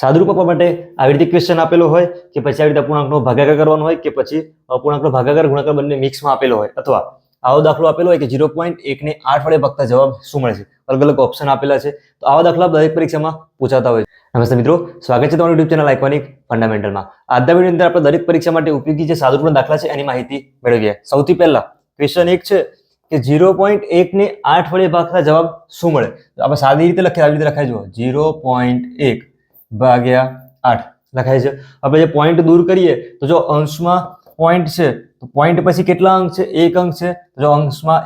સાદુરૂપ આપવા માટે આવી રીતે ક્વેશ્ચન આપેલો હોય કે પછી આવી રીતે અપૂર્ણાંકનો ભાગાકાર કરવાનો હોય કે પછી અપૂર્ણાંકનો ભાગાકાર ગુણાકાર બંને મિક્સમાં આપેલો હોય અથવા આવો દાખલો આપેલો હોય કે ઝીરો પોઈન્ટ એકને આઠ વડે ભાગતા જવાબ શું મળે છે? અલગ અલગ ઓપ્શન આપેલા છે. તો આવા દાખલા દરેક પરીક્ષામાં પૂછાતા હોય નમસ્તે મિત્રો, સ્વાગત છે તમારું યુટ્યુબ ચેનલ આઇકોનિક ફંડામેન્ટલમાં આજના વીડિયો અંદર આપણે દરેક પરીક્ષા માટે ઉપયોગી જે સાદુરૂપના દાખલા છે એની માહિતી મેળવીએ. સૌથી પહેલા ક્વેશ્ચન એક છે કે ઝીરો પોઈન્ટ એકને આઠ વડે ભાગતા જવાબ શું મળે? આપણે સાદી રીતે લખીએ, આવી રીતે લખાય જુઓ. ઝીરો પોઈન્ટ એક ભાગ્યા આઠ. લખાય છે. આપણે જે પોઈન્ટ દૂર કરીએ, તો જો અંશમાં પોઈન્ટ છે, તો પોઈન્ટ પછી કેટલા અંક છે? એક અંક છે. જો અંશમાં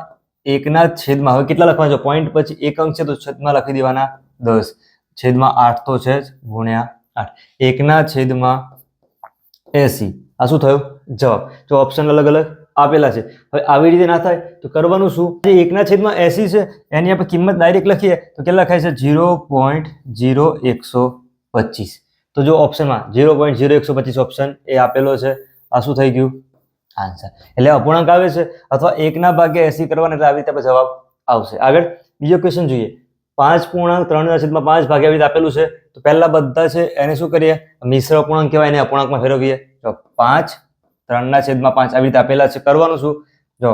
એકના છેદમાં, હવે કેટલા લખવાના છે? પોઈન્ટ પછી એક અંક છે, તો છેદમાં લખી દેવાના દસ. છેદમાં આઠ તો છે જ ગુણ્યા આઠ. એકના છેદમાં એસી. આ શું થયું? જવાબ. જો ઓપ્શન અલગ અલગ આપેલા છે. હવે આવી રીતે ના થાય, તો કરવાનું શું? જે એકના છેદમાં એસી છે, એની આપણે કિંમત ડાયરેક્ટ લખીએ, તો કેટલા લખાય છે? ઝીરો પોઈન્ટ ઝીરો એકસો પચીસ. તો જો ઓપ્શનમાં ઝીરો પોઈન્ટ ઝીરો એકસો પચીસ ઓપ્શન એ આપેલો છે, આ શું થઈ ગયું? આન્સર એટલે અપૂર્ણાંક આવે છે અથવા એકના ભાગે એસી કરવાના એટલે આવી રીતે જવાબ આવશે. આગળ બીજો ક્વેશ્ચન જોઈએ. પાંચ પૂર્ણાંક ત્રણના છેદમાં પાંચ ભાગે આવી રીતે આપેલું છે, તો પહેલા બધા છે, એને શું કરીએ? મિશ્ર અપૂર્ણાંક કહેવાય, એને અપૂર્ણાંકમાં ફેરવીએ. જો પાંચ ત્રણના છેદમાં પાંચ આવી રીતે આપેલા છે, કરવાનું શું? જો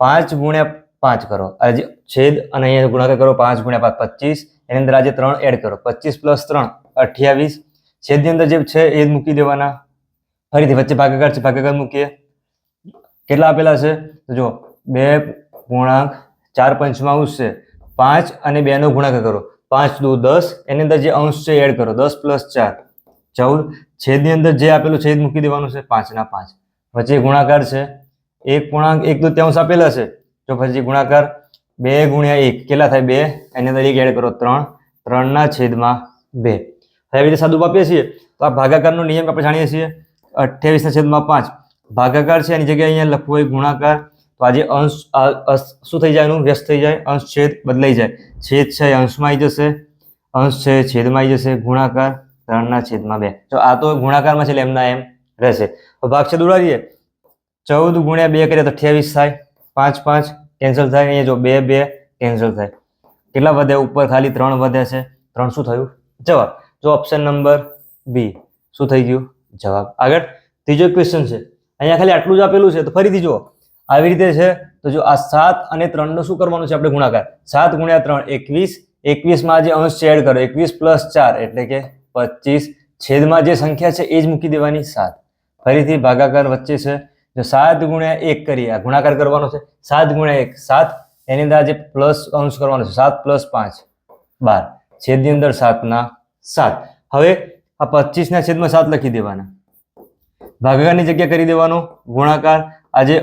પાંચ ગુણ્યા પાંચ કરો. આજે છેદ અને અહીંયા ગુણાકાર કરો, પાંચ ગુણ્યા પાંચ પચીસ. એની અંદર આજે ત્રણ એડ કરો. પચીસ પ્લસ ત્રણ. અઠ્યાવીસ. છેદની અંદર જે છે એ જ મૂકી દેવાના. ફરીથી વચ્ચે ભાગાકાર છે ભાગાકાર મૂકીએ. કેટલા આપેલા છે? તો જો બે પૂર્ણાંક ચાર પંચમાંશ છે પાંચ અને બેનો ગુણાકાર કરો. પાંચ દો દસ, એની અંદર જે અંશ છે એડ કરો. દસ પ્લસ ચાર, ચૌદ. છેદની અંદર જે આપેલું છેદ મૂકી દેવાનું છે. પાંચના પાંચ. વચ્ચે ગુણાકાર છે. એક પૂર્ણાંક એક દૂત્યાંશ આપેલા છે. જો પછી ગુણાકાર બે ગુણ્યા એક. કેટલા થાય બે? એની અંદર એક એડ કરો. ત્રણ. ત્રણના છેદમાં બે. આવી રીતે સાદું આપીએ છીએ. તો આ ભાગાકારનો નિયમ આપણે જાણીએ છીએ. અઠ્યાવીસના છેદમાં પાંચ. ભાગાકાર છે, એની જગ્યાએ અહીંયા લખવું હોય ગુણાકાર. તો આજે અંશ શું થઈ જાય એનું? વ્યસ્ત થઈ જાય. અંશ છેદ બદલાઈ જાય. છેદ છે અંશમાં આવી જશે. અંશ છે છેદમાં આવી જશે. ગુણાકાર ત્રણના છેદમાં બે. જો આ તો ગુણાકારમાં છે, એટલે એમના એમ રહેશે. તો ભાગ છે ઉડાડીએ ચૌદ ગુણ્યા બે કરીએ તો અઠ્યાવીસ થાય. પાંચ પાંચ, કેન્સલ થાય. અહીંયા જો બે બે, કેન્સલ થાય. કેટલા વધે ઉપર ખાલી ત્રણ વધે છે. ત્રણ શું થયું? જવાબ જો ઓપ્શન નંબર બી શું થઈ ગયું? જવાબ. આગળ, ત્રીજો ક્વેશ્ચન છે. અહીંયા ખાલી આટલું જ આપેલું છે, તો ફરીથી જુઓ. આવી રીતે છે, તો જો આ સાત અને ત્રણનો શું કરવાનું છે? આપણે ગુણાકાર. સાત ગુણ્યા ત્રણ, એકવીસ. એકવીસમાં જે અંશ એડ કરો. એકવીસ પ્લસ ચાર, એટલે કે પચીસ. છેદમાં જે સંખ્યા છે, એ જ મૂકી દેવાની સાત. ફરીથી ભાગાકાર વચ્ચે છે, જો સાત ગુણ્યા એક કરીએ, આ ગુણાકાર કરવાનો છે, સાત ગુણ્યા એક, સાત. એની અંદર આજે પ્લસ અંશ કરવાનો છે, સાત પ્લસ પાંચ. બાર. છેદની અંદર સાતના સાત. હવે આ પચીસના છેદમાં સાત લખી દેવાના. ભાગાકારની જગ્યા કરી દેવાનો, ગુણાકાર. આજે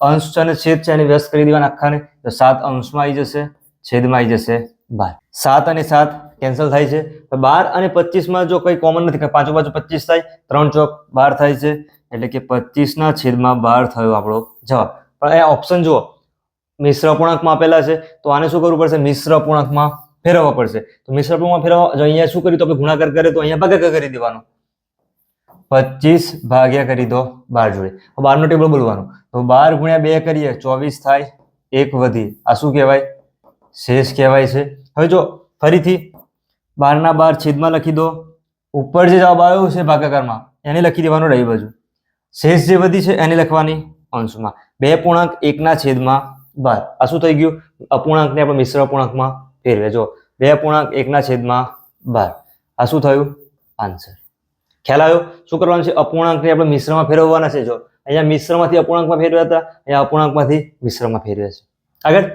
અંશ છે અને છેદ છે એને વ્યસ્ત કરી દેવાના આખાને. તો સાત અંશમાં આવી જશે, છેદમાં આવી જશે બાર. સાત અને સાત કેન્સલ થાય છે. તો બાર અને પચીસમાં જો કંઈ કોમન નથી પાંચો પાંચો પચીસ થાય, ત્રણ ચોક બાર થાય છે. એટલે કે પચીસના છેદમાં બાર થયો આપણો જવાબ. પણ એ ઓપ્શન જુઓ. મિશ્ર અપૂર્ણાંકમાં આપેલા છે. તો આને શું કરવું પડશે? મિશ્ર અપૂર્ણાંકમાં ફેરવવા પડશે. તો મિશ્ર અપૂર્ણાંકમાં ફેરવવા જો અહીંયા શું કર્યું? તો આપણે ગુણાકાર કરીએ તો અહીંયા ભાગાકાર કરી દેવાનો. પચીસ ભાગ્યા કરી દો બાર જોડે. બારનો ટેબલ બોલવાનું. તો બાર ગુણ્યા બે કરીએ, ચોવીસ થાય, એક વધી. આ શું કહેવાય? શેષ કહેવાય છે. હવે જો ફરીથી બારના બાર છેદમાં લખી દો. ઉપર જે જવાબ આવ્યો છે ભાગાકારમાં, એને લખી દેવાનો ડાબી બાજુ. શેષ જે વધી છે એને લખવાની અંશમાં. બે પૂર્ણાંક એકના છેદમાં બાર. આ શું થઈ ગયું? અપૂર્ણાંકને આપણે મિશ્ર અપૂર્ણાંકમાં ફેરવે જો બે પૂર્ણાંક એકના છેદમાં બાર. આ શું થયું? આન્સર. ખ્યાલ આવ્યો? શું કરવાનું છે? અપૂર્ણાંકને આપણે મિશ્રમાં ફેરવવાના છે જો. અહીંયા મિશ્રમાંથી અપૂર્ણાંકમાં ફેરવ્યા હતા, અહીંયા અપૂર્ણાંકમાંથી મિશ્રમાં ફેરવ્યા છે. આગળ.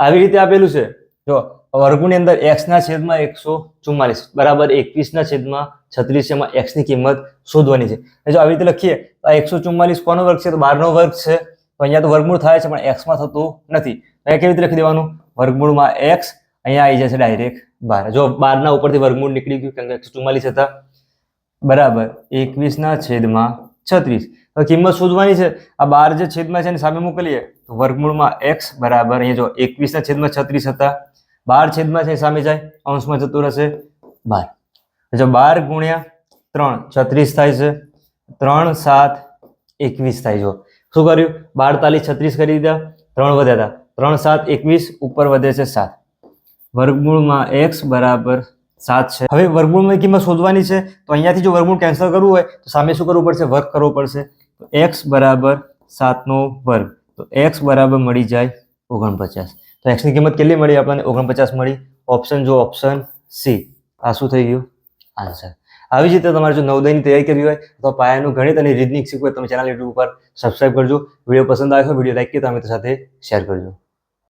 આવી રીતે આપેલું છે. જો, વર્ગુની અંદર એક્સના છેદમાં એકસો ચુમ્માલીસ, બરાબર એકવીસના છેદમાં છત્રીસ, એમાં એક્સની કિંમત શોધવાની છે. જો આવી રીતે લખીએ, તો આ એકસો ચુમ્માલીસ કોનો વર્ગ છે? તો બારનો વર્ગ છે. તો અહીંયા તો વર્ગમૂળ થાય છે, પણ એક્સમાં થતું નથી. અહીંયા કેવી રીતે લખી દેવાનું? વર્ગમૂળમાં x અહીંયા આવી જશે ડાયરેક્ટ બાર જો બારના ઉપરથી વર્ગમૂળ નીકળી ગયું કે એકસો ચુમ્માલીસ હતા. બરાબર, એકવીસના છેદમાં છત્રીસ. તો કિંમત શોધવાની છે. આ બાર જે છેદમાં છે એની સામે મોકલીએ, તો વર્ગમૂળમાં એક્સ બરાબર, અહીંયા જો એકવીસના છેદમાં છત્રીસ હતા, બાર છેદમાં છે સામે જાય, અંશમાં જતું રહેશે બાર. જો બાર ગુણ્યા ત્રણ, છત્રીસ થાય છે. ત્રણ, સાત, એકવીસ થાય. જો શું કર્યું? બાર તાલીસ છત્રીસ કરી દીધા, ત્રણ વધ્યા હતા. ત્રણ, સાત, એકવીસ, ઉપર વધે છે સાત. વર્ગમૂળમાં એક્સ બરાબર સાત છે. હવે વર્ગમૂળની કિંમત શોધવાની છે, તો અહીંયાથી જો વર્ગમૂળ કેન્સલ કરવું હોય, તો સામે શું કરવું પડશે? વર્ગ કરવો પડશે. તો એક્સ બરાબર સાતનો વર્ગ. તો એક્સ બરાબર મળી જાય ઓગણપચાસ. તો એક્સની કિંમત કેટલી મળી આપણને? ઓગણપચાસ મળી. ઓપ્શન જો ઓપ્શન સી. આ શું થઈ ગયું? આન્સર. આવી જ રીતે તમારે જો નવદયની તૈયારી કરવી હોય, તો પાયાનું ગણિત અને રીઝનિંગ શીખવું તમે ચેનલ યુટ્યુબ ઉપર સબસ્ક્રાઇબ કરજો. વીડિયો પસંદ આવ્યો હોય, વીડિયો લાઈક કરી તમે સાથે શેર કરજો.